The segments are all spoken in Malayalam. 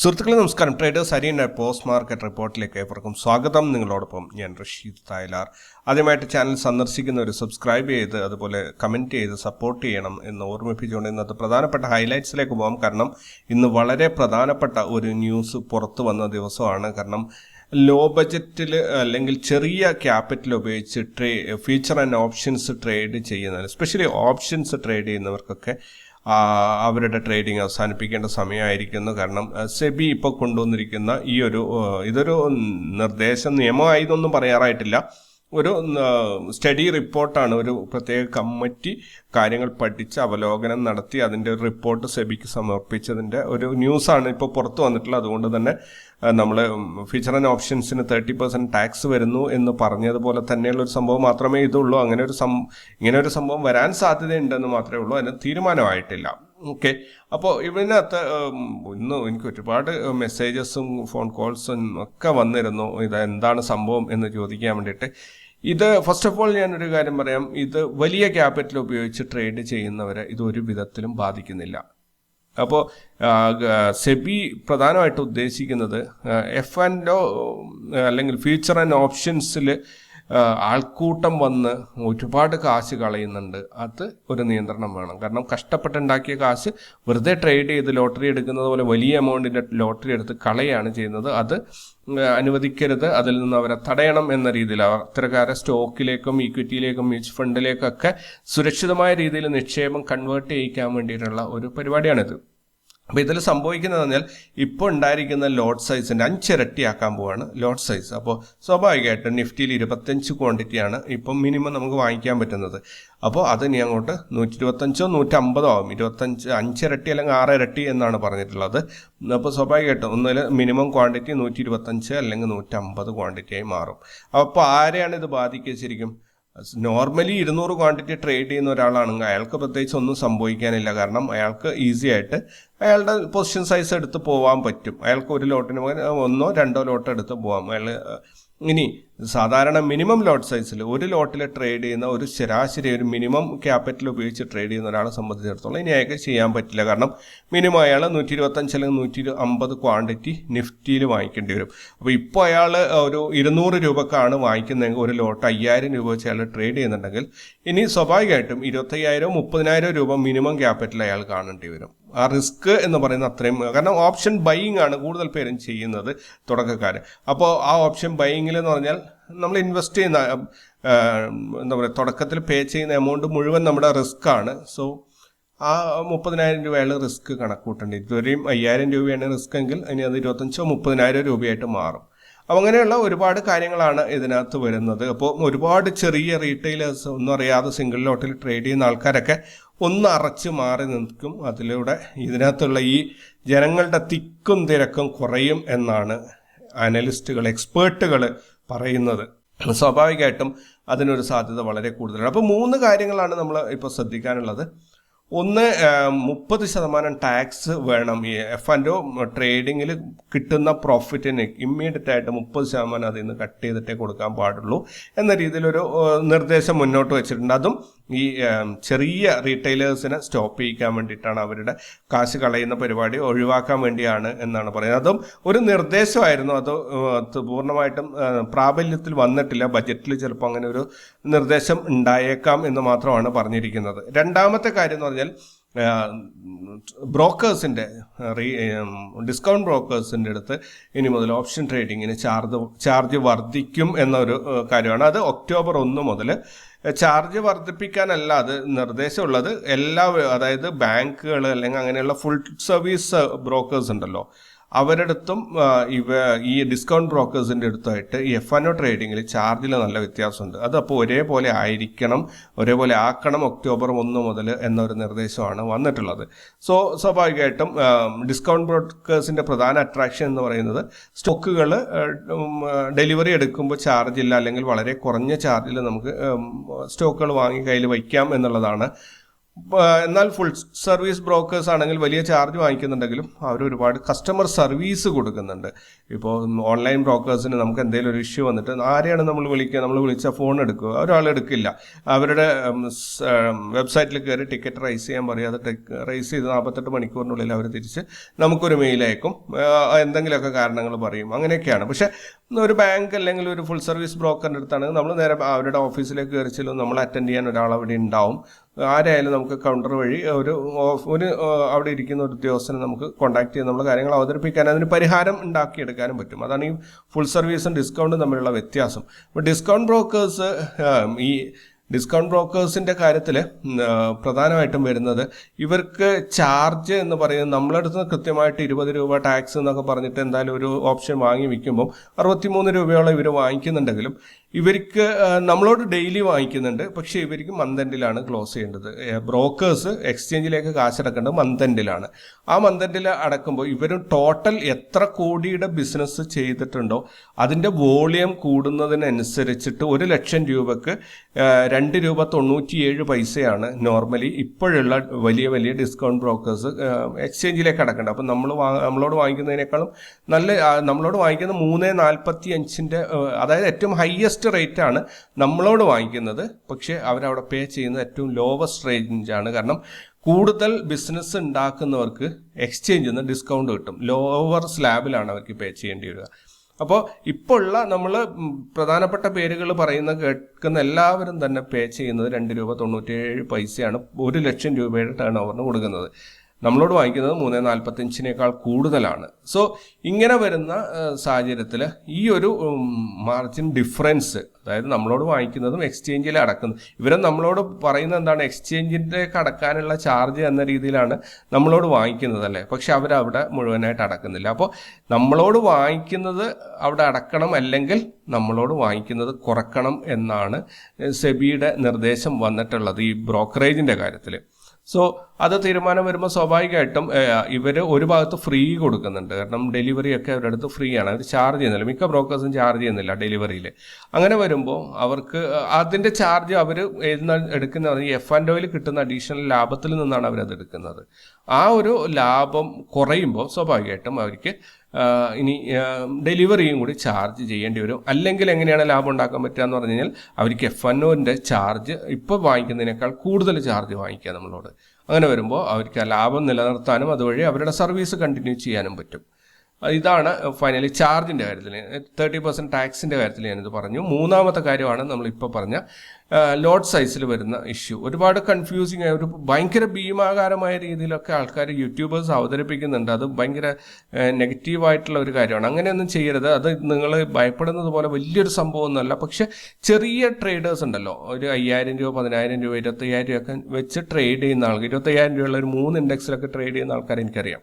സുഹൃത്തുക്കളെ നമസ്കാരം. ട്രേഡേഴ്സ് അരീന പോസ്റ്റ് മാർക്കറ്റ് റിപ്പോർട്ടിലേക്ക് ഏവർക്കും സ്വാഗതം. നിങ്ങളോടൊപ്പം ഞാൻ റഷീദ് തായലാർ. ആദ്യമായിട്ട് ചാനൽ സന്ദർശിക്കുന്നവർ സബ്സ്ക്രൈബ് ചെയ്ത് അതുപോലെ കമന്റ് ചെയ്ത് സപ്പോർട്ട് ചെയ്യണം എന്ന് ഓർമ്മിപ്പിച്ചുകൊണ്ട് ഇന്നത്തെ പ്രധാനപ്പെട്ട ഹൈലൈറ്റ്സിലേക്ക് പോകാം കാരണം ഇന്ന് വളരെ പ്രധാനപ്പെട്ട ഒരു ന്യൂസ് പുറത്തു വന്ന ദിവസമാണ്. കാരണം ലോ ബജറ്റിൽ അല്ലെങ്കിൽ ചെറിയ ക്യാപിറ്റൽ ഉപയോഗിച്ച് ട്രേ ഫ്യൂച്ചർ ആൻഡ് ഓപ്ഷൻസ് ട്രേഡ് ചെയ്യുന്ന സ്പെഷ്യലി ഓപ്ഷൻസ് ട്രേഡ് ചെയ്യുന്നവർക്കൊക്കെ അവരുടെ ട്രേഡിംഗ് അവസാനിപ്പിക്കേണ്ട സമയമായിരിക്കുന്നു. കാരണം സെബി ഇപ്പോൾ കൊണ്ടുവന്നിരിക്കുന്ന ഈ ഒരു ഇതൊരു നിർദ്ദേശം നിയമമായി എന്നൊന്നും പറയാറായിട്ടില്ല. ഒരു സ്റ്റഡി റിപ്പോർട്ടാണ്. ഒരു പ്രത്യേക കമ്മിറ്റി കാര്യങ്ങൾ പഠിച്ച് അവലോകനം നടത്തി അതിന്റെ ഒരു റിപ്പോർട്ട് സെബിക്ക് സമർപ്പിച്ചതിന്റെ ഒരു ന്യൂസാണ് ഇപ്പോൾ പുറത്തു വന്നിട്ടുള്ളത്. അതുകൊണ്ട് തന്നെ നമ്മൾ ഫീച്ചർ ആൻഡ് ഓപ്ഷൻസിന് തേർട്ടി പെർസെന്റ് ടാക്സ് വരുന്നു എന്ന് പറഞ്ഞതുപോലെ തന്നെയുള്ള ഒരു സംഭവം മാത്രമേ ഇതുള്ളൂ. അങ്ങനെ ഒരു സം ഇങ്ങനെ ഒരു സംഭവം വരാൻ സാധ്യതയുണ്ടെന്ന് മാത്രമേ ഉള്ളൂ. അതിന് തീരുമാനമായിട്ടില്ല. ഓക്കെ അപ്പോൾ ഇതിനകത്ത് ഇന്ന് എനിക്ക് ഒരുപാട് മെസ്സേജസും ഫോൺ കോൾസും ഒക്കെ വന്നിരുന്നു. ഇത് എന്താണ് സംഭവം എന്ന് ചോദിക്കാൻ വേണ്ടിയിട്ട്. ഇത് ഫസ്റ്റ് ഓഫ് ഓൾ ഞാനൊരു കാര്യം പറയാം. ഇത് വലിയ ക്യാപിറ്റൽ ഉപയോഗിച്ച് ട്രേഡ് ചെയ്യുന്നവരെ ഇത് ഒരു വിധത്തിലും ബാധിക്കുന്നില്ല. അപ്പോൾ സെബി പ്രധാനമായിട്ട് ഉദ്ദേശിക്കുന്നത് എഫ് ആൻഡ് അല്ലെങ്കിൽ ഫ്യൂച്ചർ ആൻഡ് ഓപ്ഷൻസിൽ ആൾക്കൂട്ടം വന്ന് ഒരുപാട് കാശ് കളയുന്നുണ്ട്. അത് ഒരു നിയന്ത്രണം വേണം. കാരണം കഷ്ടപ്പെട്ടുണ്ടാക്കിയ കാശ് വെറുതെ ട്രേഡ് ചെയ്ത് ലോട്ടറി എടുക്കുന്നത് പോലെ വലിയ എമൗണ്ടിന്റെ ലോട്ടറി എടുത്ത് കളയാണ് ചെയ്യുന്നത്. അത് അനുവദിക്കരുത്. അതിൽ നിന്ന് അവരെ തടയണം എന്ന രീതിയിൽ അത്തരക്കാരെ സ്റ്റോക്കിലേക്കും ഇക്വിറ്റിയിലേക്കും മ്യൂച്വൽ ഫണ്ടിലേക്കൊക്കെ സുരക്ഷിതമായ രീതിയിൽ നിക്ഷേപം കൺവേർട്ട് ചെയ്യിക്കാൻ വേണ്ടിയിട്ടുള്ള ഒരു പരിപാടിയാണിത്. അപ്പോൾ ഇതിൽ സംഭവിക്കുന്നത് പറഞ്ഞാൽ ഇപ്പോൾ ഉണ്ടായിരിക്കുന്ന ലോട്ട് സൈസിന്റെ അഞ്ചിരട്ടിയാക്കാൻ പോവാണ് ലോഡ് സൈസ് അപ്പോൾ സ്വാഭാവികമായിട്ടും നിഫ്റ്റിയിൽ ഇരുപത്തഞ്ച് ക്വാണ്ടിറ്റിയാണ് ഇപ്പം മിനിമം നമുക്ക് വാങ്ങിക്കാൻ പറ്റുന്നത്. അപ്പോൾ അത് ഇനി അങ്ങോട്ട് നൂറ്റി ഇരുപത്തഞ്ചോ നൂറ്റമ്പതോ ആവും. ഇരുപത്തഞ്ച് അഞ്ചിരട്ടി അല്ലെങ്കിൽ ആറ് ഇരട്ടി എന്നാണ് പറഞ്ഞിട്ടുള്ളത്. അപ്പോൾ സ്വാഭാവികമായിട്ടും ഒന്നിൽ മിനിമം ക്വാണ്ടിറ്റി നൂറ്റി ഇരുപത്തഞ്ച് അല്ലെങ്കിൽ നൂറ്റമ്പത് ക്വാണ്ടിറ്റിയായി മാറും. അപ്പോൾ ആരെയാണ് ഇത് ബാധിക്കുക ശരിക്കും? നോർമലി ഇരുന്നൂറ് ക്വാണ്ടിറ്റി ട്രേഡ് ചെയ്യുന്ന ഒരാളാണെങ്കിൽ അയാൾക്ക് പ്രത്യേകിച്ച് ഒന്നും സംഭവിക്കാനില്ല. കാരണം അയാൾക്ക് ഈസി ആയിട്ട് അയാളുടെ പൊസിഷൻ സൈസ് എടുത്ത് പോകാൻ പറ്റും. അയാൾക്ക് ഒരു ലോട്ടിന് പകരം ഒന്നോ രണ്ടോ ലോട്ട് എടുത്ത് പോകാം അയാൾ ഇനി സാധാരണ മിനിമം ലോട്ട് സൈസിൽ ഒരു ലോട്ടിൽ ട്രേഡ് ചെയ്യുന്ന ഒരു ശരാശരി ഒരു മിനിമം ക്യാപിറ്റൽ ഉപയോഗിച്ച് ട്രേഡ് ചെയ്യുന്ന ഒരാളെ സംബന്ധിച്ചിടത്തോളം ഇനി അയാൾക്ക് ചെയ്യാൻ പറ്റില്ല. കാരണം മിനിമം അയാൾ നൂറ്റി ഇരുപത്തഞ്ച് അല്ലെങ്കിൽ നൂറ്റി അമ്പത് ക്വാണ്ടിറ്റി നിഫ്റ്റിയിൽ വാങ്ങിക്കേണ്ടി വരും. അപ്പോൾ ഇപ്പോൾ അയാൾ ഒരു ഇരുന്നൂറ് രൂപക്കാണ് വാങ്ങിക്കുന്നതെങ്കിൽ ഒരു ലോട്ട് അയ്യായിരം രൂപ വെച്ച് അയാൾ ട്രേഡ് ചെയ്യുന്നുണ്ടെങ്കിൽ ഇനി സ്വാഭാവികമായിട്ടും ഇരുപത്തയ്യായിരം മുപ്പതിനായിരം രൂപ മിനിമം ക്യാപിറ്റൽ അയാൾ കാണേണ്ടി വരും. ആ റിസ്ക് എന്ന് പറയുന്ന അത്രയും കാരണം ഓപ്ഷൻ ബൈയിങ് ആണ് കൂടുതൽ പേരും ചെയ്യുന്നത് തുടക്കക്കാർ അപ്പോൾ ആ ഓപ്ഷൻ ബൈയിങ്ങിൽ എന്ന് പറഞ്ഞാൽ നമ്മൾ ഇൻവെസ്റ്റ് ചെയ്യുന്ന എന്താ പറയുക തുടക്കത്തിൽ പേ ചെയ്യുന്ന എമൗണ്ട് മുഴുവൻ നമ്മുടെ റിസ്ക് ആണ്. സോ ആ മുപ്പതിനായിരം രൂപയാണ് റിസ്ക് കണക്കൂട്ടേണ്ടത്. ഇതുവരെയും അയ്യായിരം രൂപയാണ് റിസ്ക് എങ്കിൽ ഇനി അത് ഇരുപത്തഞ്ചോ മുപ്പതിനായിരം രൂപയായിട്ട് മാറും. അപ്പോൾ അങ്ങനെയുള്ള ഒരുപാട് കാര്യങ്ങളാണ് ഇതിനകത്ത് വരുന്നത്. അപ്പോൾ ഒരുപാട് ചെറിയ റീറ്റെയിലേഴ്സ് ഒന്നും അറിയാതെ സിംഗിൾ ലോട്ടിൽ ട്രേഡ് ചെയ്യുന്ന ആൾക്കാരൊക്കെ ഒന്ന് അറച്ച് മാറി നിൽക്കും. അതിലൂടെ ഇതിനകത്തുള്ള ഈ ജനങ്ങളുടെ തിക്കും തിരക്കും കുറയും എന്നാണ് അനലിസ്റ്റുകൾ എക്സ്പേർട്ടുകൾ പറയുന്നത്. സ്വാഭാവികമായിട്ടും അതിനൊരു സാധ്യത വളരെ കൂടുതലാണ്. അപ്പോൾ മൂന്ന് കാര്യങ്ങളാണ് നമ്മൾ ഇപ്പോൾ ശ്രദ്ധിക്കാനുള്ളത്. ഒന്ന് മുപ്പത് ശതമാനം ടാക്സ് വേണം. ഈ എഫ് ആൻഡ് ഒ ട്രേഡിങ്ങിൽ കിട്ടുന്ന പ്രോഫിറ്റിന് ഇമ്മീഡിയറ്റ് ആയിട്ട് മുപ്പത് ശതമാനം അതിൽ നിന്ന് കട്ട് ചെയ്തിട്ടേ കൊടുക്കാൻ പാടുള്ളൂ എന്ന രീതിയിലൊരു നിർദ്ദേശം മുന്നോട്ട് വെച്ചിട്ടുണ്ട്. അതും ഈ ചെറിയ റീറ്റെയിലേഴ്സിനെ സ്റ്റോപ്പ് ചെയ്യിക്കാൻ വേണ്ടിയിട്ടാണ് അവരുടെ കാശ് കളയുന്ന പരിപാടി ഒഴിവാക്കാൻ വേണ്ടിയാണ് എന്നാണ് പറയുന്നത്. അതും ഒരു നിർദ്ദേശമായിരുന്നു. അത് പൂർണമായിട്ടും പ്രാബല്യത്തിൽ വന്നിട്ടില്ല. ബജറ്റിൽ ചിലപ്പോൾ അങ്ങനെ ഒരു നിർദ്ദേശം ഉണ്ടായേക്കാം എന്ന് മാത്രമാണ് പറഞ്ഞിരിക്കുന്നത്. രണ്ടാമത്തെ കാര്യം എന്ന് പറഞ്ഞാൽ ബ്രോക്കേഴ്സിന്റെ റീ ഡിസ്കൗണ്ട് ബ്രോക്കേഴ്സിന്റെ അടുത്ത് ഇനി മുതൽ ഓപ്ഷൻ ട്രേഡിങ്ങിന് ചാർജ് ചാർജ് വർദ്ധിക്കും എന്നൊരു കാര്യമാണ്. അത് ഒക്ടോബർ ഒന്ന് മുതൽ ചാർജ് വർദ്ധിപ്പിക്കാനല്ല അത് നിർദ്ദേശമുള്ളത്. എല്ലാ അതായത് ബാങ്കുകൾ അല്ലെങ്കിൽ അങ്ങനെയുള്ള ഫുൾ സർവീസ് ബ്രോക്കേഴ്സ് ഉണ്ടല്ലോ. അവരുടെ അടുത്തും ആ, ഇവ ഈ ഡിസ്കൗണ്ട് ബ്രോക്കേഴ്സിന്റെ അടുത്തായിട്ട് ഈ എഫ് ആൻഡ് ട്രേഡിങ്ങിൽ ചാർജിൽ നല്ല വ്യത്യാസമുണ്ട്. അത് അപ്പോൾ ഒരേപോലെ ആയിരിക്കണം ഒരേപോലെ ആക്കണം ഒക്ടോബർ ഒന്ന് മുതൽ എന്നൊരു നിർദ്ദേശമാണ് വന്നിട്ടുള്ളത്. സോ സ്വാഭാവികമായിട്ടും ഡിസ്കൗണ്ട് ബ്രോക്കേഴ്സിന്റെ പ്രധാന അട്രാക്ഷൻ എന്ന് പറയുന്നത് സ്റ്റോക്കുകൾ ഡെലിവറി എടുക്കുമ്പോൾ ചാർജ് ഇല്ല അല്ലെങ്കിൽ വളരെ കുറഞ്ഞ ചാർജിൽ നമുക്ക് സ്റ്റോക്കുകൾ വാങ്ങി കയ്യിൽ വയ്ക്കാം എന്നുള്ളതാണ് എന്നാൽ ഫുൾ സർവീസ് ബ്രോക്കേഴ്സ് ആണെങ്കിൽ വലിയ ചാർജ് വാങ്ങിക്കുന്നുണ്ടെങ്കിലും അവർ ഒരുപാട് കസ്റ്റമർ സർവീസ് കൊടുക്കുന്നുണ്ട്. ഇപ്പോൾ ഓൺലൈൻ ബ്രോക്കേഴ്സിന് നമുക്ക് എന്തെങ്കിലും ഒരു ഇഷ്യൂ വന്നിട്ട് ആരെയാണ് നമ്മൾ വിളിക്കുക? നമ്മൾ വിളിച്ചാൽ ഫോൺ എടുക്കുക. ഒരാൾ എടുക്കില്ല. അവരുടെ വെബ്സൈറ്റിൽ കയറി ടിക്കറ്റ് റൈസ് ചെയ്യാൻ പറയും അത് റൈസ് ചെയ്ത് നാൽപ്പത്തെട്ട് മണിക്കൂറിനുള്ളിൽ അവർ തിരിച്ച് നമുക്കൊരു മെയിൽ അയക്കും. എന്തെങ്കിലുമൊക്കെ കാരണങ്ങൾ പറയും. അങ്ങനെയൊക്കെയാണ്. പക്ഷേ ഒരു ബാങ്ക് അല്ലെങ്കിൽ ഒരു ഫുൾ സർവീസ് ബ്രോക്കറിന്റെ അടുത്താണെങ്കിൽ നമ്മൾ നേരെ അവരുടെ ഓഫീസിലേക്ക് കയറി ചെല്ലും. നമ്മൾ അറ്റൻഡ് ചെയ്യാൻ ഒരാൾ അവിടെ ഉണ്ടാവും. ആരായാലും നമുക്ക് കൗണ്ടർ വഴി ഒരു ഒരു അവിടെ ഇരിക്കുന്ന ഒരു ഉദ്യോഗസ്ഥനെ നമുക്ക് കോൺടാക്ട് ചെയ്ത് നമ്മൾ കാര്യങ്ങൾ അവതരിപ്പിക്കാൻ അതിന് പരിഹാരം ഉണ്ടാക്കിയെടുക്കാനും പറ്റും. അതാണ് ഈ ഫുൾ സർവീസും ഡിസ്കൗണ്ടും തമ്മിലുള്ള വ്യത്യാസം. ഡിസ്കൗണ്ട് ബ്രോക്കേഴ്സ് ഈ ഡിസ്കൗണ്ട് ബ്രോക്കേഴ്സിന്റെ കാര്യത്തിൽ പ്രധാനമായിട്ടും വരുന്നത് ഇവർക്ക് ചാർജ് എന്ന് പറയുന്നത് നമ്മളടുത്ത് കൃത്യമായിട്ട് ഇരുപത് രൂപ ടാക്സ് എന്നൊക്കെ പറഞ്ഞിട്ട് എന്തായാലും ഒരു ഓപ്ഷൻ വാങ്ങി വിൽക്കുമ്പോൾ അറുപത്തിമൂന്ന് രൂപയോളം ഇവർ വാങ്ങിക്കുന്നുണ്ടെങ്കിലും ഇവർക്ക് നമ്മളോട് ഡെയിലി വാങ്ങിക്കുന്നുണ്ട്. പക്ഷേ ഇവർക്ക് മന്ത് എൻഡിലാണ് ക്ലോസ് ചെയ്യേണ്ടത്. ബ്രോക്കേഴ്സ് എക്സ്ചേഞ്ചിലേക്ക് കാശടക്കേണ്ടത് മന്ത് എൻഡിലാണ് ആ മന്ത് എൻഡിൽ അടക്കുമ്പോൾ ഇവർ ടോട്ടൽ എത്ര കോടിയുടെ ബിസിനസ് ചെയ്തിട്ടുണ്ടോ അതിന്റെ വോളിയം കൂടുന്നതിനനുസരിച്ചിട്ട് ഒരു ലക്ഷം രൂപക്ക് രണ്ട് രൂപ തൊണ്ണൂറ്റിയേഴ് പൈസയാണ് നോർമലി ഇപ്പോഴുള്ള വലിയ വലിയ ഡിസ്കൗണ്ട് ബ്രോക്കേഴ്സ് എക്സ്ചേഞ്ചിലേക്ക് അടക്കേണ്ടത്. അപ്പം നമ്മൾ നമ്മളോട് വാങ്ങിക്കുന്നതിനേക്കാളും നല്ല നമ്മളോട് വാങ്ങിക്കുന്ന മൂന്ന് നാൽപ്പത്തി അഞ്ചിന്റെ അതായത് ഏറ്റവും ഹയസ്റ്റ് റേറ്റ് ആണ് നമ്മളോട് വാങ്ങിക്കുന്നത്. പക്ഷേ അവരവിടെ പേ ചെയ്യുന്നത് ഏറ്റവും ലോവസ്റ്റ് റേഞ്ചാണ് കാരണം കൂടുതൽ ബിസിനസ് ഉണ്ടാക്കുന്നവർക്ക് എക്സ്ചേഞ്ചിൽ നിന്ന് ഡിസ്കൗണ്ട് കിട്ടും. ലോവർ സ്ലാബിലാണ് അവർക്ക് പേ ചെയ്യേണ്ടി വരിക. അപ്പോൾ ഇപ്പോൾ ഉള്ള നമ്മൾ പ്രധാനപ്പെട്ട പേരുകൾ പറയുന്ന കേൾക്കുന്ന എല്ലാവരും തന്നെ പേ ചെയ്യുന്നത് രണ്ട് രൂപ തൊണ്ണൂറ്റിയേഴ് പൈസയാണ്. ഒരു ലക്ഷം രൂപയുടെ ടേൺ ഓവറിന് കൊടുക്കുന്നത്. നമ്മളോട് വാങ്ങിക്കുന്നത് മൂന്ന് നാൽപ്പത്തഞ്ചിനേക്കാൾ കൂടുതലാണ്. സോ ഇങ്ങനെ വരുന്ന സാഹചര്യത്തിൽ ഈ ഒരു മാർജിൻ ഡിഫറൻസ് അതായത് നമ്മളോട് വാങ്ങിക്കുന്നതും എക്സ്ചേഞ്ചിൽ അടക്കുന്നത് ഇവരെ നമ്മളോട് പറയുന്ന എന്താണ്? എക്സ്ചേഞ്ചിന്റെ അടക്കാനുള്ള ചാർജ് എന്ന രീതിയിലാണ് നമ്മളോട് വാങ്ങിക്കുന്നത് അല്ലേ? പക്ഷെ അവരവിടെ മുഴുവനായിട്ട് അടക്കുന്നില്ല. അപ്പോൾ നമ്മളോട് വാങ്ങിക്കുന്നത് അവിടെ അടക്കണം അല്ലെങ്കിൽ നമ്മളോട് വാങ്ങിക്കുന്നത് കുറക്കണം എന്നാണ് സെബിയുടെ നിർദ്ദേശം വന്നിട്ടുള്ളത് ഈ ബ്രോക്കറേജിന്റെ കാര്യത്തിൽ സോ അത് തീരുമാനം വരുമ്പോൾ സ്വാഭാവികമായിട്ടും ഇവർ ഒരു ഭാഗത്ത് ഫ്രീ കൊടുക്കുന്നുണ്ട്. കാരണം ഡെലിവറി ഒക്കെ അവരുടെ അടുത്ത് ഫ്രീ ആണ്. അവർ ചാർജ് ചെയ്യുന്നില്ല. മിക്ക ബ്രോക്കേഴ്സും ചാർജ് ചെയ്യുന്നില്ല ഡെലിവറിയിൽ അങ്ങനെ വരുമ്പോൾ അവർക്ക് അതിന്റെ ചാർജ് അവർ എഴുതുന്ന എടുക്കുന്ന എഫ് ആൻഡ് ഓയിൽ കിട്ടുന്ന അഡീഷണൽ ലാഭത്തിൽ നിന്നാണ് അവരത് എടുക്കുന്നത്. ആ ഒരു ലാഭം കുറയുമ്പോൾ സ്വാഭാവികമായിട്ടും അവർക്ക് ഇനി ഡെലിവറിയും കൂടി ചാർജ് ചെയ്യേണ്ടി വരും. അല്ലെങ്കിൽ എങ്ങനെയാണ് ലാഭം ഉണ്ടാക്കാൻ പറ്റുക എന്ന് പറഞ്ഞു കഴിഞ്ഞാൽ അവർക്ക് എഫ് എൻ ഒന്റെ ചാർജ് ഇപ്പോൾ വാങ്ങിക്കുന്നതിനേക്കാൾ കൂടുതൽ ചാർജ് വാങ്ങിക്കുക നമ്മളോട്. അങ്ങനെ വരുമ്പോൾ അവർക്ക് ആ ലാഭം നിലനിർത്താനും അതുവഴി അവരുടെ സർവീസ് കണ്ടിന്യൂ ചെയ്യാനും പറ്റും. ഇതാണ് ഫൈനലി ചാർജിന്റെ കാര്യത്തിൽ. തേർട്ടി പെർസെന്റ് ടാക്സിന്റെ കാര്യത്തിൽ ഞാനിത് പറഞ്ഞു. മൂന്നാമത്തെ കാര്യമാണ് നമ്മളിപ്പോൾ പറഞ്ഞ ലോഡ് സൈസിൽ വരുന്ന ഇഷ്യൂ ഒരുപാട് കൺഫ്യൂസിങ് ആയ ഒരു ഭയങ്കര ഭീമാകാരമായ രീതിയിലൊക്കെ ആൾക്കാർ യൂട്യൂബേഴ്സ് അവതരിപ്പിക്കുന്നുണ്ട്. അത് ഭയങ്കര നെഗറ്റീവായിട്ടുള്ള ഒരു കാര്യമാണ്. അങ്ങനെയൊന്നും ചെയ്യരുത്. അത് നിങ്ങൾ ഭയപ്പെടുന്നത് പോലെ വലിയൊരു സംഭവമൊന്നുമല്ല. പക്ഷെ ചെറിയ ട്രേഡേഴ്സ് ഉണ്ടല്ലോ. ഒരു അയ്യായിരം രൂപ പതിനായിരം രൂപ ഇരുപത്തയ്യായിരം രൂപ ഒക്കെ വെച്ച് ട്രേഡ് ചെയ്യുന്ന ആൾക്കാർ. ഇരുപത്തയ്യായിരം രൂപയുള്ള ഒരു മൂന്ന് ഇൻഡെക്സിലൊക്കെ ട്രേഡ് ചെയ്യുന്ന ആൾക്കാർ എനിക്കറിയാം.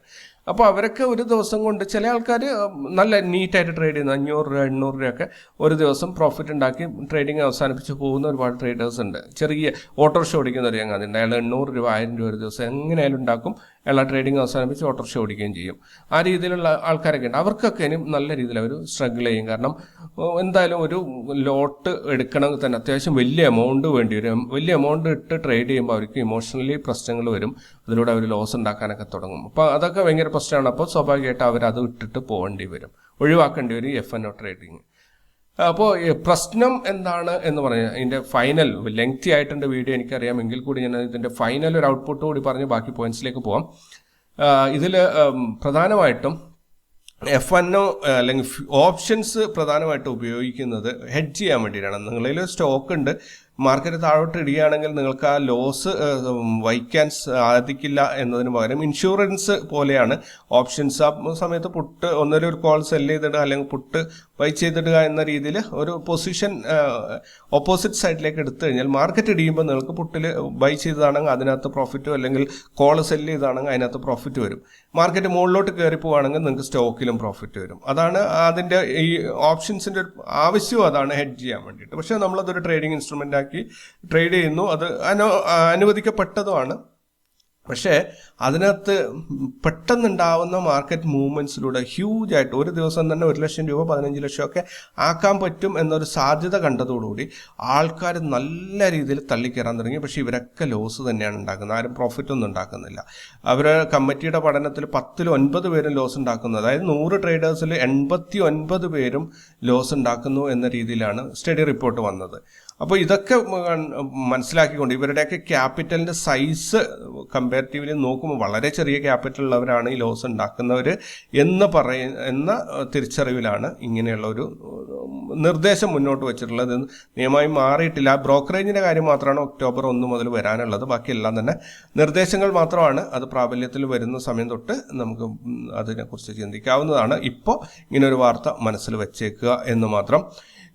അപ്പോൾ അവരൊക്കെ ഒരു ദിവസം കൊണ്ട് ചില ആൾക്കാർ നല്ല നീറ്റായിട്ട് ട്രേഡ് ചെയ്യുന്ന. അഞ്ഞൂറ് രൂപ എണ്ണൂറ് രൂപയൊക്കെ ഒരു ദിവസം പ്രോഫിറ്റ് ഉണ്ടാക്കി ട്രേഡിങ് അവസാനിപ്പിച്ച് പോകുന്ന ഒരുപാട് ട്രേഡേഴ്സ് ഉണ്ട്. ചെറിയ ഓട്ടോറിക്ഷ ഓടിക്കുന്ന ഒരു ചങ്ങാതി ഉണ്ട്. അയാൾ എണ്ണൂറ് രൂപ ആയിരം രൂപ ഒരു ദിവസം എങ്ങനെയായാലും ഉണ്ടാക്കും. ആ ട്രേഡിങ് അവസാനിപ്പിച്ച് ഓട്ടോറിക്ഷ ഓടിക്കുകയും ചെയ്യും. ആ രീതിയിലുള്ള ആൾക്കാരൊക്കെ ഉണ്ട്. അവർക്കൊക്കെ ഇനി നല്ല രീതിയിൽ അവർ സ്ട്രഗിൾ ചെയ്യും. കാരണം എന്തായാലും ഒരു ലോട്ട് എടുക്കണമെങ്കിൽ തന്നെ. അത്യാവശ്യം വലിയ എമൗണ്ട് വേണ്ടി വരും. വലിയ എമൗണ്ട് ഇട്ട് ട്രേഡ് ചെയ്യുമ്പോൾ അവർക്ക് ഇമോഷണലി പ്രശ്നങ്ങൾ വരും. അതിലൂടെ അവർ ലോസ് ഉണ്ടാക്കാനൊക്കെ തുടങ്ങും. അപ്പോൾ അതൊക്കെ ഭയങ്കര പ്രശ്നമാണ്. അപ്പോൾ സ്വാഭാവികമായിട്ട് അവർ അത് ഇട്ടിട്ട് പോകേണ്ടി വരും. ഒഴിവാക്കേണ്ടി വരും എഫ് എൻ ഒ ട്രേഡിങ് അപ്പോൾ പ്രശ്നം എന്താണ് എന്ന് പറഞ്ഞാൽ ഇതിന്റെ ഫൈനൽ ലെങ്തി ആയിട്ടുണ്ട് വീഡിയോ എനിക്കറിയാമെങ്കിൽ കൂടി ഞാൻ ഇതിന്റെ ഫൈനൽ ഒരു ഔട്ട്പുട്ട് കൂടി പറഞ്ഞ് ബാക്കി പോയിന്റ്സിലേക്ക് പോവാം. ഇതിൽ പ്രധാനമായിട്ടും എഫ് എൻ ഒ അല്ലെങ്കിൽ ഓപ്ഷൻസ് പ്രധാനമായിട്ട് ഉപയോഗിക്കുന്നത് ഹെഡ്ജ് ചെയ്യാൻ വേണ്ടിയിട്ടാണ്. നിങ്ങളിൽ സ്റ്റോക്ക് ഉണ്ട്. മാർക്കറ്റ് താഴോട്ട് ഇടുകയാണെങ്കിൽ നിങ്ങൾക്ക് ആ ലോസ് വഹിക്കാൻ സാധിക്കില്ല എന്നതിന് പകരം ഇൻഷുറൻസ് പോലെയാണ് ഓപ്ഷൻസ്. ആ സമയത്ത് പുട്ട് ഒന്നൊരു കോൾ സെൽ ചെയ്തിടുക അല്ലെങ്കിൽ പുട്ട് ബൈ ചെയ്തിടുക എന്ന രീതിയിൽ ഒരു പൊസിഷൻ ഓപ്പോസിറ്റ് സൈഡിലേക്ക് എടുത്തു കഴിഞ്ഞാൽ മാർക്കറ്റ് ഇടിയുമ്പോൾ നിങ്ങൾക്ക് പുട്ടിൽ ബൈ ചെയ്തതാണെങ്കിൽ അതിനകത്ത് പ്രോഫിറ്റോ അല്ലെങ്കിൽ കോൾ സെൽ ചെയ്താണെങ്കിൽ അതിനകത്ത് പ്രോഫിറ്റ് വരും. മാർക്കറ്റ് മുകളിലോട്ട് കയറി പോവുകയാണെങ്കിൽ നിങ്ങൾക്ക് സ്റ്റോക്കിലും പ്രോഫിറ്റ് വരും. അതാണ് അതിന്റെ ഈ ഓപ്ഷൻസിന്റെ ഒരു ആവശ്യവും അതാണ് ഹെഡ് ചെയ്യാൻ വേണ്ടിയിട്ട്. പക്ഷേ നമ്മളതൊരു ട്രേഡിംഗ് ഇൻസ്ട്രുമെന്റ് ആക്കി ട്രേഡ് ചെയ്യുന്നു. അത് അനു അനുവദിക്കപ്പെട്ടതുമാണ്. പക്ഷേ അതിനകത്ത് പെട്ടെന്നുണ്ടാവുന്ന മാർക്കറ്റ് മൂവ്മെന്റ്സിലൂടെ ഹ്യൂജ് ആയിട്ട് ഒരു ദിവസം തന്നെ ഒരു ലക്ഷം രൂപ പതിനഞ്ച് ലക്ഷമൊക്കെ ആക്കാൻ പറ്റും എന്നൊരു സാധ്യത കണ്ടതോടുകൂടി ആൾക്കാർ നല്ല രീതിയിൽ തള്ളിക്കയറാൻ തുടങ്ങി. പക്ഷേ ഇവരൊക്കെ ലോസ് തന്നെയാണ് ഉണ്ടാക്കുന്നത്. ആരും പ്രോഫിറ്റ് ഒന്നും ഉണ്ടാക്കുന്നില്ല. അവർ കമ്മിറ്റിയുടെ പഠനത്തിൽ പത്തിൽ ഒൻപത് പേരും ലോസ് ഉണ്ടാക്കുന്നത്. അതായത് നൂറ് ട്രേഡേഴ്സിൽ എൺപത്തി ഒൻപത് പേരും ലോസ് ഉണ്ടാക്കുന്നു എന്ന രീതിയിലാണ് സ്റ്റഡി റിപ്പോർട്ട് വന്നത്. അപ്പോൾ ഇതൊക്കെ മനസ്സിലാക്കിക്കൊണ്ട് ഇവരുടെയൊക്കെ ക്യാപിറ്റലിന്റെ സൈസ് കമ്പാരിറ്റീവ്ലി നോക്കുമ്പോൾ വളരെ ചെറിയ ക്യാപിറ്റൽ ഉള്ളവരാണ് ഈ ലോസ് ഉണ്ടാക്കുന്നവർ എന്ന് പറയ എന്ന തിരിച്ചറിവിലാണ് ഇങ്ങനെയുള്ള ഒരു നിർദ്ദേശം മുന്നോട്ട് വെച്ചിട്ടുള്ളത്. നിയമമായി മാറിയിട്ടില്ല. ബ്രോക്കറേജിന്റെ കാര്യം മാത്രമാണ് ഒക്ടോബർ ഒന്ന് മുതൽ വരാനുള്ളത്. ബാക്കിയെല്ലാം തന്നെ നിർദ്ദേശങ്ങൾ മാത്രമാണ് അത് പ്രാബല്യത്തിൽ വരുന്ന സമയം തൊട്ട് നമുക്ക് അതിനെക്കുറിച്ച് ചിന്തിക്കാവുന്നതാണ്. ഇപ്പോൾ ഇങ്ങനൊരു വാർത്ത മനസ്സിൽ വെച്ചേക്കുക എന്ന് മാത്രം.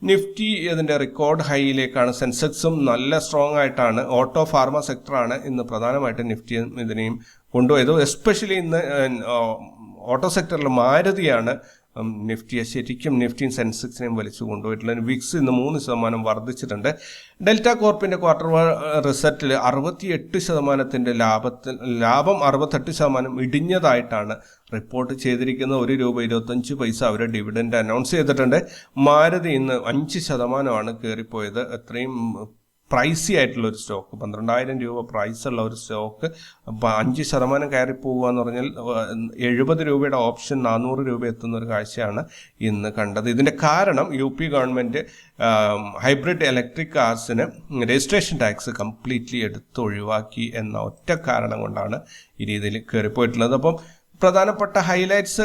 നിഫ്റ്റി അതിന്റെ റെക്കോർഡ് ഹൈയിലേക്കാണ് സെൻസെക്സും നല്ല സ്ട്രോങ് ആയിട്ടാണ് ഓട്ടോ ഫാർമ സെക്ടറാണ് ഇന്ന് പ്രധാനമായിട്ടും നിഫ്റ്റിയും ഇതിനെയും കൊണ്ടുപോയത്. എസ്പെഷ്യലി ഇന്ന് ഓട്ടോ സെക്ടറിൽ മാരുതിയാണ് നിഫ്റ്റിയെ ശരിക്കും നിഫ്റ്റിയും സെൻസെക്സിനെയും വലിച്ചു കൊണ്ടുപോയിട്ടുള്ള വിക്സ് ഇന്ന് മൂന്ന് ശതമാനം വർദ്ധിച്ചിട്ടുണ്ട്. ഡെൽറ്റ കോർപ്പിന്റെ ക്വാർട്ടർ റിസൾട്ടിൽ അറുപത്തിയെട്ട് ശതമാനത്തിന്റെ ലാഭത്തിൽ ലാഭം അറുപത്തെട്ട് ശതമാനം ഇടിഞ്ഞതായിട്ടാണ് റിപ്പോർട്ട് ചെയ്തിരിക്കുന്ന ഒരു രൂപ ഇരുപത്തഞ്ച് പൈസ അവർ ഡിവിഡൻഡ് അനൗൺസ് ചെയ്തിട്ടുണ്ട്. മാരുതി ഇന്ന് അഞ്ച് ശതമാനമാണ് കയറിപ്പോയത് എത്രയും പ്രൈസി ആയിട്ടുള്ള ഒരു സ്റ്റോക്ക് പന്ത്രണ്ടായിരം രൂപ പ്രൈസ് ഉള്ള ഒരു സ്റ്റോക്ക് അഞ്ച് ശതമാനം കയറി പോവുക എന്ന് പറഞ്ഞാൽ എഴുപത് രൂപയുടെ ഓപ്ഷൻ നാനൂറ് രൂപ എത്തുന്ന ഒരു കാഴ്ചയാണ് ഇന്ന് കണ്ടത്. ഇതിന്റെ കാരണം U P government hybrid electric കാർസിന് registration tax completely എടുത്ത് ഒഴിവാക്കി എന്ന ഒറ്റ കാരണം കൊണ്ടാണ് ഈ രീതിയിൽ കയറിപ്പോയിട്ടുള്ളത്. അപ്പം പ്രധാനപ്പെട്ട ഹൈലൈറ്റ്സ്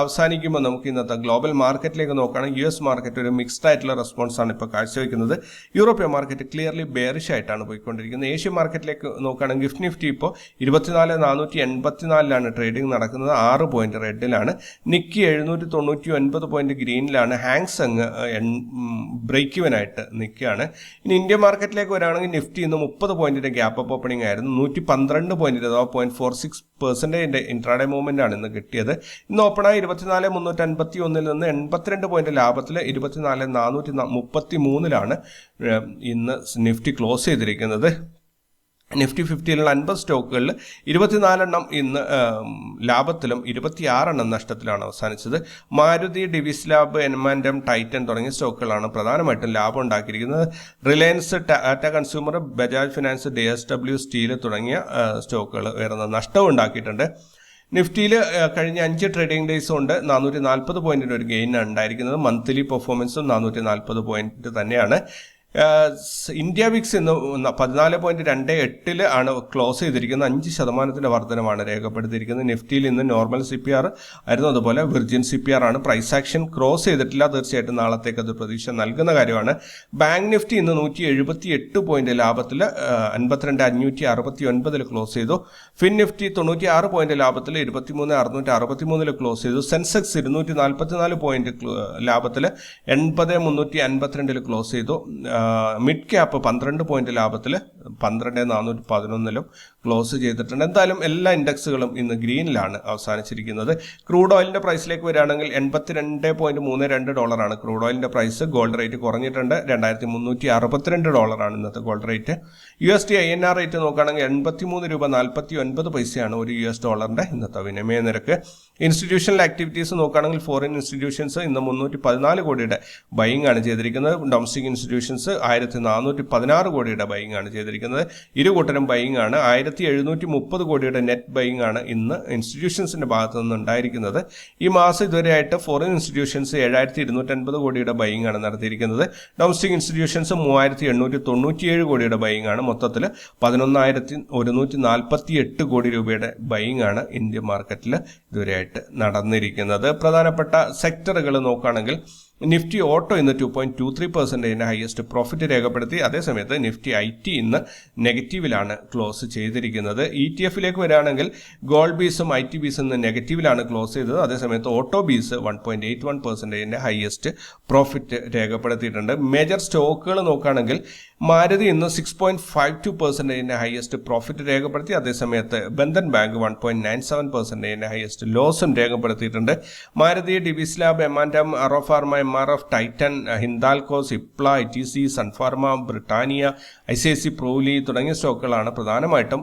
അവസാനിക്കുമ്പോൾ നമുക്ക് ഇന്നത്തെ ഗ്ലോബൽ മാർക്കറ്റിലേക്ക് നോക്കുകയാണെങ്കിൽ യു എസ് മാർക്കറ്റ് ഒരു മിക്സ്ഡ് ആയിട്ടുള്ള റെസ്പോൺസ് ആണ് ഇപ്പോൾ കാഴ്ചവെക്കുന്നത്. യൂറോപ്യൻ മാർക്കറ്റ് ക്ലിയർലി ബെയറിഷ് ആയിട്ടാണ് പോയിക്കൊണ്ടിരിക്കുന്നത്. ഏഷ്യൻ മാർക്കറ്റിലേക്ക് നോക്കുകയാണെങ്കിൽ ഗിഫ്റ്റ് നിഫ്റ്റി ഇപ്പോൾ ഇരുപത്തിനാല് നാനൂറ്റി എൺപത്തിനാലിലാണ് ട്രേഡിംഗ് നടക്കുന്നത്. ആറ് പോയിന്റ് റെഡിലാണ്. നിക്കി എഴുന്നൂറ്റി തൊണ്ണൂറ്റി ഒൻപത് പോയിന്റ് ഗ്രീനിലാണ്. ഹാങ്സങ് ബ്രേക്ക് ഇവനായിട്ട് നിൽക്കുകയാണ്. ഇനി ഇന്ത്യ മാർക്കറ്റിലേക്ക് വരാണെങ്കിൽ നിഫ്റ്റി ഇന്ന് മുപ്പത് പോയിന്റിന്റെ ഗ്യാപ്പ് അപ്പ് ഓപ്പണിംഗ് ആയിരുന്നു. നൂറ്റി പന്ത്രണ്ട് പോയിന്റ് അഥവാ പോയിന്റ് ഫോർ സിക്സ് പെർസെന്റേജിന്റെ ഇൻട്രാഡേ ആണ് ഇന്ന് കിട്ടിയത്. ഇന്ന് ഓപ്പണായി ഇരുപത്തിനാല് മുന്നൂറ്റി അൻപത്തി ഒന്നിൽ നിന്ന് എൺപത്തിരണ്ട് പോയിന്റ് ലാഭത്തിൽ ഇരുപത്തിനാല് നാനൂറ്റി മുപ്പത്തി മൂന്നിലാണ് ഇന്ന് നിഫ്റ്റി ക്ലോസ് ചെയ്തിരിക്കുന്നത്. നിഫ്റ്റി ഫിഫ്റ്റിയിലുള്ള അൻപത് സ്റ്റോക്കുകളിൽ ഇരുപത്തിനാലെണ്ണം ഇന്ന് ലാഭത്തിലും ഇരുപത്തിയാറെണ്ണം നഷ്ടത്തിലാണ് അവസാനിച്ചത്. മാരുതി ഡിവിസ് ലാബ് എൻമാൻഡം ടൈറ്റൻ തുടങ്ങിയ സ്റ്റോക്കുകളാണ് പ്രധാനമായിട്ടും ലാഭം ഉണ്ടാക്കിയിരിക്കുന്നത്. Reliance Tata consumer Bajaj finance D S W steel തുടങ്ങിയ സ്റ്റോക്കുകൾ ഉയർന്ന നഷ്ടവും ഉണ്ടാക്കിയിട്ടുണ്ട്. നിഫ്റ്റിയിൽ കഴിഞ്ഞ അഞ്ച് ട്രേഡിംഗ് ഡേയ്സ് കൊണ്ട് നാനൂറ്റി നാൽപ്പത് പോയിന്റിന് ഒരു ഗെയിൻ ഉണ്ടായിരിക്കുന്നത്. മന്ത്ലി പെർഫോമൻസും നാനൂറ്റി നാൽപ്പത് പോയിന്റ് തന്നെയാണ്. ഇന്ത്യ വിക്സ് ഇന്ന് പതിനാല് പോയിന്റ് രണ്ട് എട്ടിൽ ആണ് ക്ലോസ് ചെയ്തിരിക്കുന്നത് അഞ്ച് ശതമാനത്തിന്റെ വർധനമാണ് രേഖപ്പെടുത്തിയിരിക്കുന്നത്. നിഫ്റ്റിയിൽ ഇന്ന് നോർമൽ സി പി ആർ ആയിരുന്നു. അതുപോലെ വിർജിൻ സി പി ആർ ആണ്. പ്രൈസ് ആക്ഷൻ ക്രോസ് ചെയ്തിട്ടില്ല. തീർച്ചയായിട്ടും നാളത്തേക്ക് അത് പ്രതീക്ഷ നൽകുന്ന കാര്യമാണ്. ബാങ്ക് നിഫ്റ്റി ഇന്ന് നൂറ്റി എഴുപത്തി എട്ട് പോയിന്റ് ലാഭത്തിൽ അൻപത്തിരണ്ട് അഞ്ഞൂറ്റി അറുപത്തി ഒൻപതിൽ ക്ലോസ് ചെയ്തു. ഫിൻ നിഫ്റ്റി തൊണ്ണൂറ്റി ആറ് പോയിന്റ് ലാഭത്തിൽ ഇരുപത്തിമൂന്ന് അറുന്നൂറ്റി അറുപത്തി മൂന്നിൽ ക്ലോസ് ചെയ്തു. സെൻസെക്സ് ഇരുന്നൂറ്റി നാൽപ്പത്തിനാല് പോയിന്റ് ലാഭത്തിൽ എൺപത് മുന്നൂറ്റി അൻപത്തിരണ്ടിൽ ക്ലോസ് ചെയ്തു. മിഡ് ക്യാപ്പ് പന്ത്രണ്ട് പോയിന്റ് ലാഭത്തിൽ പന്ത്രണ്ട് നാനൂറ്റി പതിനൊന്നിലും ക്ലോസ് ചെയ്തിട്ടുണ്ട്. എന്തായാലും എല്ലാ ഇൻഡെക്സുകളും ഇന്ന് ഗ്രീനിലാണ് അവസാനിച്ചിരിക്കുന്നത്. ക്രൂഡ് ഓയിലിന്റെ പ്രൈസിലേക്ക് വരികയാണെങ്കിൽ എൺപത്തിരണ്ട് പോയിന്റ് മൂന്ന് രണ്ട് ഡോളറാണ് ക്രൂഡ് ഓയിലിന്റെ പ്രൈസ്. ഗോൾഡ് റേറ്റ് കുറഞ്ഞിട്ടുണ്ട്. രണ്ടായിരത്തി മുന്നൂറ്റി അറുപത്തിരണ്ട് ഡോളറാണ് ഇന്നത്തെ gold rate. U S T I N R rate നോക്കുകയാണെങ്കിൽ എൺപത്തിമൂന്ന് രൂപ നാൽപ്പത്തി ഒൻപത് പൈസയാണ് ഒരു യു എസ് ഡോളറിന്റെ ഇന്നത്തെ വിനിമയ നിരക്ക്. ഇൻസ്റ്റിറ്റ്യൂഷണൽ ആക്ടിവിറ്റീസ് നോക്കുകയാണെങ്കിൽ ഫോറിൻ ഇൻസ്റ്റിറ്റ്യൂഷൻസ് ഇന്ന് മുന്നൂറ്റി പതിനാല് കോടിയുടെ ബൈങ് ആണ് ചെയ്തിരിക്കുന്നത്. ഡൊമസ്റ്റിക് ഇൻസ്റ്റിറ്റ്യൂഷൻസ് ആയിരത്തി നാനൂറ്റി പതിനാറ് കോടിയുടെ ബൈങ് ആണ് ചെയ്തിരിക്കുന്നത്. ഇരു കൂട്ടരും ബൈങ് ആണ് ആയിരത്തി എഴുന്നൂറ്റി മുപ്പത് കോടിയുടെ നെറ്റ് ബൈങ് ആണ് ഇന്ന് ഇൻസ്റ്റിറ്റ്യൂഷൻസിന്റെ ഭാഗത്തു നിന്ന് ഉണ്ടായിരിക്കുന്നത് ഈ മാസം ഇതുവരെയായിട്ട് ഫോറിൻ ഇൻസ്റ്റിറ്റ്യൂഷൻസ് ഏഴായിരത്തി ഇരുന്നൂറ്റൻപത് കോടിയുടെ ബൈങ് ആണ് നടത്തിയിരിക്കുന്നത്. ഡൊമസ്റ്റിക് ഇൻസ്റ്റിറ്റ്യൂഷൻസ് മൂവായിരത്തി എണ്ണൂറ്റി തൊണ്ണൂറ്റിയേഴ് കോടിയുടെ ബൈങ് ആണ് മൊത്തത്തിൽ പതിനൊന്നായിരത്തി ഒരുന്നൂറ്റി നാൽപ്പത്തി എട്ട് കോടി രൂപയുടെ ബൈങ് ആണ് ഇന്ത്യൻ മാർക്കറ്റിൽ ഇതുവരെയായിട്ട് നടന്നിരിക്കുന്നത്. പ്രധാനപ്പെട്ട സെക്ടറുകൾ നോക്കുകയാണെങ്കിൽ നിഫ്റ്റി ഓട്ടോ ഇന്ന് ടു പോയിന്റ് ടു ത്രീ പെർസെന്റേജിന്റെ ഹയസ്റ്റ് പ്രോഫിറ്റ് രേഖപ്പെടുത്തി. അതേസമയത്ത് നിഫ്റ്റി ഐ ടി ഇന്ന് നെഗറ്റീവിലാണ് ക്ലോസ് ചെയ്തിരിക്കുന്നത്. ഇ ടി എഫിലേക്ക് വരാണെങ്കിൽ ഗോൾഡ് ബീസും ഐ ടി ബീസും ഇന്ന് നെഗറ്റീവിലാണ് ക്ലോസ് ചെയ്തത്. അതേസമയത്ത് auto BeES one point eight one പെർസെന്റേജിന്റെ highest profit രേഖപ്പെടുത്തിയിട്ടുണ്ട്. മേജർ സ്റ്റോക്കുകൾ നോക്കുകയാണെങ്കിൽ മാരുതി ഇന്ന് സിക്സ് പോയിന്റ് ഫൈവ് ടു പെർസെന്റേജിന്റെ ഹയസ്റ്റ് പ്രോഫിറ്റ് രേഖപ്പെടുത്തി. അതേസമയത്ത് Bandhan bank one point nine seven പെർസെന്റേജിന്റെ highest ലോസും രേഖപ്പെടുത്തിയിട്ടുണ്ട്. Maruti Divis lab M and M Auro pharma M R F Titan Hindalco Cipla I T C Sun Pharma Britannia I C I C പ്രൂലി തുടങ്ങിയ സ്റ്റോക്കുകളാണ് പ്രധാനമായിട്ടും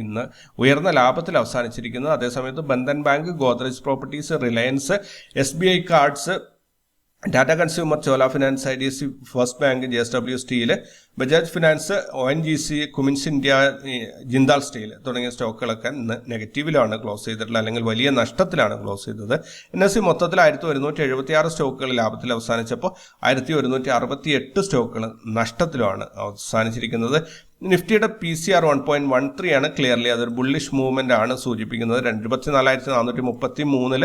ഇന്ന് ഉയർന്ന ലാഭത്തിൽ അവസാനിച്ചിരിക്കുന്നത്. അതേസമയത്ത് Bandhan bank Godrej properties Reliance S B I cards Tata consumer Chola finance I D C first bank J S W steel Bajaj finance O N G C Cummins India Jindal steel തുടങ്ങിയ സ്റ്റോക്കുകളൊക്കെ ഇന്ന് നെഗറ്റീവിലാണ് ക്ലോസ് ചെയ്തിട്ടുള്ളത്. അല്ലെങ്കിൽ വലിയ നഷ്ടത്തിലാണ് ക്ലോസ് ചെയ്തത്. എൻ എസ് സി മൊത്തത്തിൽ ആയിരത്തി ഒരുന്നൂറ്റി എഴുപത്തി ആറ് സ്റ്റോക്കുകൾ ലാഭത്തിൽ അവസാനിച്ചപ്പോൾ ആയിരത്തി ഒരുന്നൂറ്റി അറുപത്തി എട്ട് സ്റ്റോക്കുകൾ നഷ്ടത്തിലുമാണ് അവസാനിച്ചിരിക്കുന്നത്. നിഫ്റ്റിയുടെ P C R one point one three ആണ് ക്ലിയർലി അതൊരു ബുള്ളിഷ് മൂവ്മെന്റ് ആണ് സൂചിപ്പിക്കുന്നത്. ഇരുപത്തി നാലായിരത്തി നാനൂറ്റി മുപ്പത്തി മൂന്നിൽ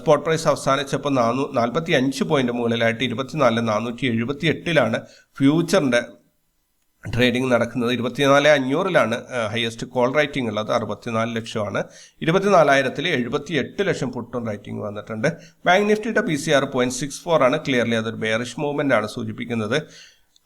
സ്പോട്ട് പ്രൈസ് അവസാനിച്ചപ്പോൾ നാനൂ നാൽപ്പത്തി അഞ്ച് പോയിന്റ് മുകളിലായിട്ട് ഇരുപത്തിനാലിൽ നാനൂറ്റി എഴുപത്തി എട്ടിലാണ് ഫ്യൂച്ചറിന്റെ ട്രേഡിംഗ് നടക്കുന്നത്. ഇരുപത്തിനാല് അഞ്ഞൂറിലാണ് ഹയസ്റ്റ് കോൾ റൈറ്റിംഗ് ഉള്ളത്. അറുപത്തിനാല് ലക്ഷമാണ്. ഇരുപത്തിനാലായിരത്തിൽ എഴുപത്തി എട്ട് ലക്ഷം പുട്ടും റൈറ്റിംഗ് വന്നിട്ടുണ്ട്. ബാങ്ക് നിഫ്റ്റിയുടെ P C R point six four ആണ് ക്ലിയർലി അതൊരു ബെയറിഷ് മൂവ്മെന്റ് ആണ് സൂചിപ്പിക്കുന്നത്.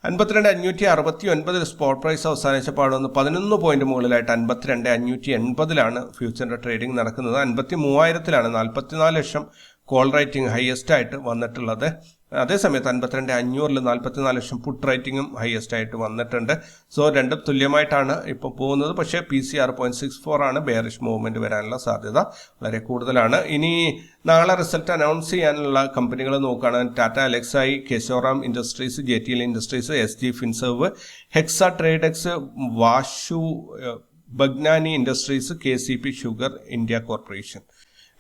അൻപത്തിരണ്ട് അഞ്ഞൂറ്റി അറുപത്തി ഒൻപതിൽ സ്പോട്ട് പ്രൈസ് അവസാനിച്ചപ്പോൾ ഒന്ന് പതിനൊന്ന് പോയിന്റ് മുകളിലായിട്ട് അൻപത്തിരണ്ട് അഞ്ഞൂറ്റി എൺപതിലാണ് ഫ്യൂച്ചറിന്റെ ട്രേഡിംഗ് നടക്കുന്നത്. അൻപത്തി മൂവായിരത്തിലാണ് നാൽപ്പത്തിനാല് ലക്ഷം കോൾ റൈറ്റിംഗ് ഹയസ്റ്റ് ആയിട്ട് വന്നിട്ടുള്ളത്. അതേസമയത്ത് അൻപത്തിരണ്ട് അഞ്ഞൂറിൽ നാൽപ്പത്തിനാല് ലക്ഷം പുട്ട് റൈറ്റിംഗും ഹയസ്റ്റ് ആയിട്ട് വന്നിട്ടുണ്ട്. സോ രണ്ടും തുല്യമായിട്ടാണ് ഇപ്പോൾ പോകുന്നത്. പക്ഷേ P C R point six four ആണ് ബെയറിഷ് മൂവ്മെന്റ് വരാനുള്ള സാധ്യത വളരെ കൂടുതലാണ്. ഇനി നാളെ റിസൾട്ട് അനൗൺസ് ചെയ്യാനുള്ള കമ്പനികൾ നോക്കുകയാണ് Tata അലക്സായി Kesoram industries J T L industries S G finserv Hexa Tradex Vashu Bhagnani industries K C P sugar India corporation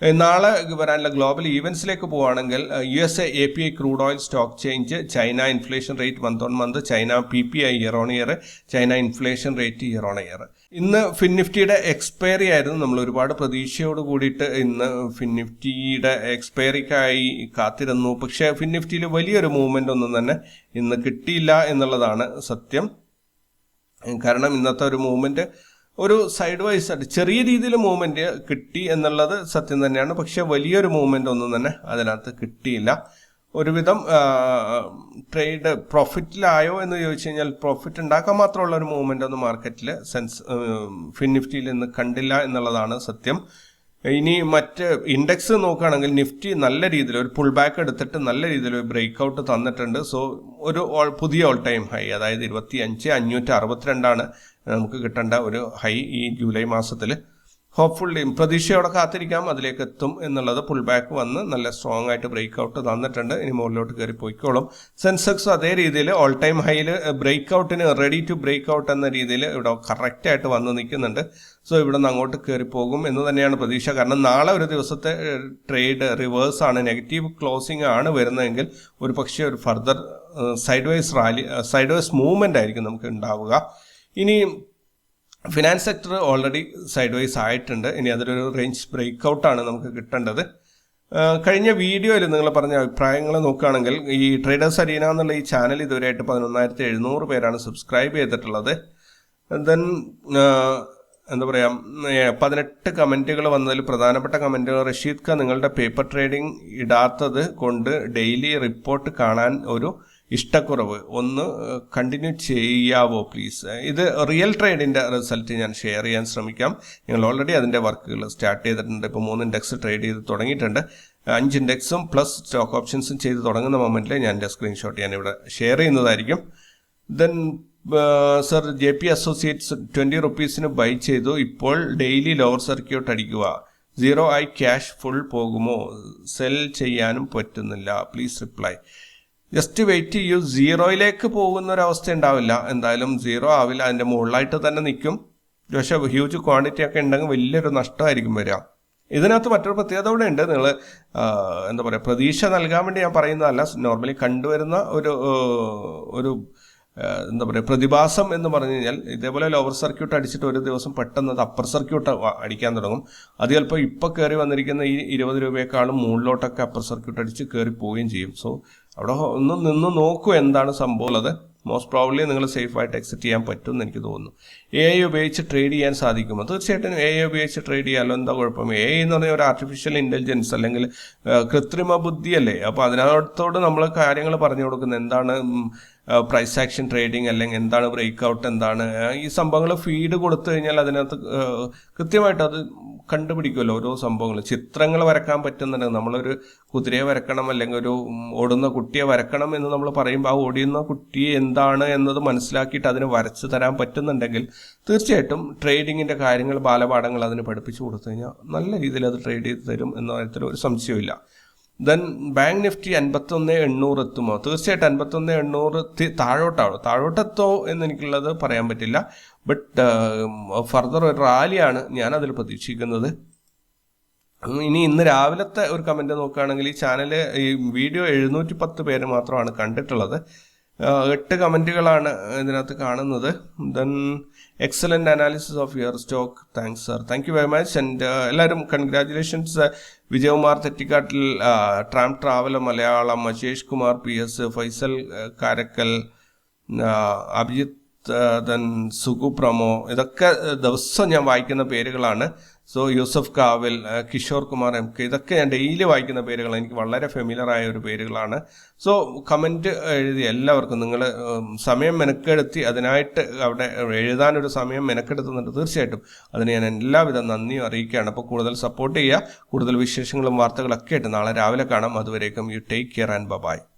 നാളെ വരാനുള്ള ഗ്ലോബൽ ഈവൻസിലേക്ക് പോവുകയാണെങ്കിൽ U S A P I crude oil stock change China inflation rate month on month China P P I year on year China inflation rate year on year ഇന്ന് ഫിൻ നിഫ്റ്റിയുടെ എക്സ്പയറി ആയിരുന്നു. നമ്മൾ ഒരുപാട് പ്രതീക്ഷയോട് കൂടിയിട്ട് ഇന്ന് ഫിൻ നിഫ്റ്റിയുടെ എക്സ്പയറിക്കായി കാത്തിരുന്നു. പക്ഷേ ഫിൻ നിഫ്റ്റിയിൽ വലിയൊരു മൂവ്മെന്റ് ഒന്നും തന്നെ ഇന്ന് കിട്ടിയില്ല എന്നുള്ളതാണ് സത്യം. കാരണം ഇന്നത്തെ ഒരു മൂവ്മെന്റ് ഒരു സൈഡ് വൈസ് ആയിട്ട് ചെറിയ രീതിയിൽ മൂവ്മെന്റ് കിട്ടി എന്നുള്ളത് സത്യം തന്നെയാണ്. പക്ഷെ വലിയൊരു മൂവ്മെന്റ് ഒന്നും തന്നെ അതിനകത്ത് കിട്ടിയില്ല. ഒരുവിധം ട്രേഡ് പ്രോഫിറ്റിലായോ എന്ന് ചോദിച്ചു കഴിഞ്ഞാൽ പ്രോഫിറ്റ് ഉണ്ടാക്കാൻ മാത്രമുള്ള ഒരു മൂവ്മെന്റ് ഒന്നും മാർക്കറ്റിൽ സെൻസ് ഫിൻ നിഫ്റ്റിയിൽ കണ്ടില്ല എന്നുള്ളതാണ് സത്യം. ഇനി മറ്റ് ഇൻഡെക്സ് നോക്കുകയാണെങ്കിൽ നിഫ്റ്റി നല്ല രീതിയിൽ ഒരു പുൾ ബാക്ക് എടുത്തിട്ട് നല്ല രീതിയിൽ ഒരു ബ്രേക്ക് ഔട്ട് തന്നിട്ടുണ്ട്. സോ ഒരു പുതിയ ഓൾ ടൈം ഹൈ അതായത് ഇരുപത്തി അഞ്ച് അഞ്ഞൂറ്റി അറുപത്തിരണ്ടാണ്. നമുക്ക് കിട്ടേണ്ട ഒരു ഹൈ ഈ ജൂലൈ മാസത്തിൽ ഹോപ്പ്ഫുള്ളി പ്രതീക്ഷയോടെ കാത്തിരിക്കാം. അതിലേക്ക് എത്തും എന്നുള്ളത് പുൾ ബാക്ക് വന്ന് നല്ല സ്ട്രോങ് ആയിട്ട് ബ്രേക്ക് ഔട്ട് തന്നിട്ടുണ്ട്. ഇനി മുകളിലോട്ട് കയറി പോയിക്കോളും. സെൻസെക്സ് അതേ രീതിയിൽ ഓൾ ടൈം ഹൈയിൽ ബ്രേക്ക് ഔട്ടിന് റെഡി ടു ബ്രേക്ക് ഔട്ട് എന്ന രീതിയിൽ ഇവിടെ കറക്റ്റ് ആയിട്ട് വന്ന് നിൽക്കുന്നുണ്ട്. സോ ഇവിടെ നിന്ന് അങ്ങോട്ട് കയറി പോകും എന്ന് തന്നെയാണ് പ്രതീക്ഷ. കാരണം നാളെ ഒരു ദിവസത്തെ ട്രേഡ് റിവേഴ്സ് ആണ്. നെഗറ്റീവ് ക്ലോസിംഗ് ആണ് വരുന്നതെങ്കിൽ ഒരു പക്ഷേ ഒരു further side wise rally side wise movement ആയിരിക്കും നമുക്ക് ഉണ്ടാവുക. ഇനി finance sector already side wise ആയിട്ടുണ്ട്. ഇനി അതിലൊരു റേഞ്ച് ബ്രേക്ക് ഔട്ടാണ് നമുക്ക് കിട്ടേണ്ടത്. കഴിഞ്ഞ വീഡിയോയിൽ നിങ്ങൾ പറഞ്ഞ അഭിപ്രായങ്ങൾ നോക്കുകയാണെങ്കിൽ ഈ ട്രേഡേഴ്സ് അരീന എന്നുള്ള ഈ ചാനൽ ഇതുവരെയായിട്ട് പതിനൊന്നായിരത്തി എഴുന്നൂറ് പേരാണ് സബ്സ്ക്രൈബ് ചെയ്തിട്ടുള്ളത്. ദെൻ എന്താ പറയുക പതിനെട്ട് കമന്റുകൾ വന്നതിൽ പ്രധാനപ്പെട്ട കമന്റുകൾ റഷീദ് ഖാൻ നിങ്ങളുടെ പേപ്പർ ട്രേഡിംഗ് ഇടാത്തത് കൊണ്ട് ഡെയിലി റിപ്പോർട്ട് കാണാൻ ഒരു ഇഷ്ടക്കുറവ് ഒന്ന് കണ്ടിന്യൂ ചെയ്യാവോ പ്ലീസ് ഇത് റിയൽ ട്രേഡിന്റെ റിസൾട്ട് ഞാൻ ഷെയർ ചെയ്യാൻ ശ്രമിക്കാം. നിങ്ങൾ ഓൾറെഡി അതിന്റെ വർക്കുകൾ സ്റ്റാർട്ട് ചെയ്തിട്ടുണ്ട്. ഇപ്പോൾ മൂന്ന് ഇൻഡെക്സ് ട്രേഡ് ചെയ്ത് തുടങ്ങിയിട്ടുണ്ട്. അഞ്ച് ഇൻഡെക്സും പ്ലസ് സ്റ്റോക്ക് ഓപ്ഷൻസും ചെയ്ത് തുടങ്ങുന്ന മൊമെന്റിൽ ഞാൻ എന്റെ സ്ക്രീൻഷോട്ട് ഞാൻ ഇവിടെ ഷെയർ ചെയ്യുന്നതായിരിക്കും then sir J P associates twenty റുപ്പീസിന് buy ചെയ്തു. ഇപ്പോൾ ഡെയിലി ലോവർ സർക്യൂട്ട് അടിക്കുക. സീറോ ആയി ക്യാഷ് ഫുൾ പോകുമോ? സെൽ ചെയ്യാനും പറ്റുന്നില്ല. പ്ലീസ് റിപ്ലൈ ജസ്റ്റ് വെയിറ്റ് ചെയ്യൂ. സീറോയിലേക്ക് പോകുന്ന ഒരു അവസ്ഥ ഉണ്ടാവില്ല. എന്തായാലും സീറോ ആവില്ല. അതിന്റെ മുകളിലായിട്ട് തന്നെ നിൽക്കും. പക്ഷേ ഹ്യൂജ് ക്വാണ്ടിറ്റി ഒക്കെ ഉണ്ടെങ്കിൽ വലിയൊരു നഷ്ടമായിരിക്കും വരിക. ഇതിനകത്ത് മറ്റൊരു പ്രത്യേകത കൂടെ ഉണ്ട്. നിങ്ങൾ എന്താ പറയുക പ്രതീക്ഷ നൽകാൻ വേണ്ടി ഞാൻ പറയുന്നതല്ല. നോർമലി കണ്ടുവരുന്ന ഒരു ഒരു എന്താ പറയുക പ്രതിഭാസം എന്ന് പറഞ്ഞു കഴിഞ്ഞാൽ ഇതേപോലെ ലോവർ സർക്യൂട്ട് അടിച്ചിട്ട് ഒരു ദിവസം പെട്ടെന്ന് അത് അപ്പർ സർക്യൂട്ട് അടിക്കാൻ തുടങ്ങും. അത് ചിലപ്പോൾ ഇപ്പോൾ കയറി വന്നിരിക്കുന്ന ഈ ഇരുപത് രൂപയെക്കാളും മുകളിലോട്ടൊക്കെ അപ്പർ സർക്യൂട്ട് അടിച്ച് കയറി പോവുകയും ചെയ്യും. സോ അവിടെ ഒന്ന് നിന്ന് നോക്കൂ എന്താണ് സംഭവം ഉള്ളത്. മോസ്റ്റ് പ്രോബ്ലി നിങ്ങൾ സേഫ് ആയിട്ട് എക്സിറ്റ് ചെയ്യാൻ പറ്റും എന്ന് എനിക്ക് തോന്നുന്നു. എ ഐ ഉപയോഗിച്ച് ട്രേഡ് ചെയ്യാൻ സാധിക്കുമോ? തീർച്ചയായിട്ടും എ ഐ ഉപയോഗിച്ച് ട്രേഡ് ചെയ്യാമല്ലോ എന്താ കുഴപ്പം? എ ഐ എന്ന് പറഞ്ഞാൽ ഒരു ആർട്ടിഫിഷ്യൽ ഇന്റലിജൻസ് അല്ലെങ്കിൽ കൃത്രിമ ബുദ്ധിയല്ലേ അപ്പോൾ അതിനകത്തോട് നമ്മൾ കാര്യങ്ങൾ പറഞ്ഞു കൊടുക്കുന്നത് എന്താണ്? പ്രൈസ് ആക്ഷൻ ട്രേഡിംഗ് അല്ലെങ്കിൽ എന്താണ് ബ്രേക്ക് ഔട്ട് എന്താണ് ഈ സംഭവങ്ങൾ ഫീഡ് കൊടുത്തു കഴിഞ്ഞാൽ അതിനകത്ത് കൃത്യമായിട്ട് അത് കണ്ടുപിടിക്കുമല്ലോ ഓരോ സംഭവങ്ങൾ. ചിത്രങ്ങൾ വരക്കാൻ പറ്റുന്നുണ്ട് നമ്മളൊരു കുതിരയെ വരക്കണം അല്ലെങ്കിൽ ഒരു ഓടുന്ന കുട്ടിയെ വരക്കണം എന്ന് നമ്മൾ പറയുമ്പോൾ ആ ഓടിയുന്ന കുട്ടി എന്താണ് എന്നത് മനസ്സിലാക്കിയിട്ട് അതിന് വരച്ച് തരാൻ പറ്റുന്നുണ്ടെങ്കിൽ തീർച്ചയായിട്ടും ട്രേഡിങ്ങിന്റെ കാര്യങ്ങൾ ബാലപാഠങ്ങൾ അതിന് പഠിപ്പിച്ചു കൊടുത്തു കഴിഞ്ഞാൽ നല്ല രീതിയിൽ അത് ട്രേഡ് ചെയ്ത് തരും എന്ന കാര്യത്തിൽ ഒരു സംശയമില്ല ദെൻ ബാങ്ക് നിഫ്റ്റി അൻപത്തൊന്ന് എണ്ണൂറ് എത്തുമോ? തീർച്ചയായിട്ടും അൻപത്തൊന്ന് എണ്ണൂറ് താഴോട്ടാവും. താഴോട്ടെത്തോ എന്ന് എനിക്കുള്ളത് പറയാൻ പറ്റില്ല. ബട്ട് ഫർദർ ഒരു റാലിയാണ് ഞാൻ അതിൽ പ്രതീക്ഷിക്കുന്നത്. ഇനി ഇന്ന് രാവിലത്തെ ഒരു കമന്റ് നോക്കുകയാണെങ്കിൽ ഈ ചാനൽ ഈ വീഡിയോ എഴുന്നൂറ്റി പത്ത് പേര് മാത്രമാണ് കണ്ടിട്ടുള്ളത്. എട്ട് കമന്റുകളാണ് ഇതിനകത്ത് കാണുന്നത്. Then excellent analysis of your stock thanks sir thank you very much and എല്ലാവരും congratulations Vijayakumar Thettikattil tram travel Malayalam Ashesh Kumar P S Faisal Karakkal Abhijith then Sugu പ്രമോ. ഇതൊക്കെ ദിവസം ഞാൻ വായിക്കുന്ന പേരുകളാണ്. സോ യൂസഫ് കാവിൽ കിഷോർ കുമാർ എം കെ ഇതൊക്കെ ഞാൻ ഡെയിലി വായിക്കുന്ന പേരുകളാണ് എനിക്ക് വളരെ ഫെമിലറായ ഒരു പേരുകളാണ്. സോ കമന്റ് എഴുതി എല്ലാവർക്കും നിങ്ങൾ സമയം മെനക്കെടുത്തി അതിനായിട്ട് അവിടെ എഴുതാനൊരു സമയം മെനക്കെടുത്തുന്നുണ്ട് തീർച്ചയായിട്ടും. അതിന് ഞാൻ എല്ലാവിധ നന്ദിയും അറിയിക്കുകയാണ്. അപ്പോൾ കൂടുതൽ സപ്പോർട്ട് ചെയ്യുക. കൂടുതൽ വിശേഷങ്ങളും വാർത്തകളൊക്കെ ആയിട്ട് നാളെ രാവിലെ കാണാം. അതുവരേക്കും you take care and bye bye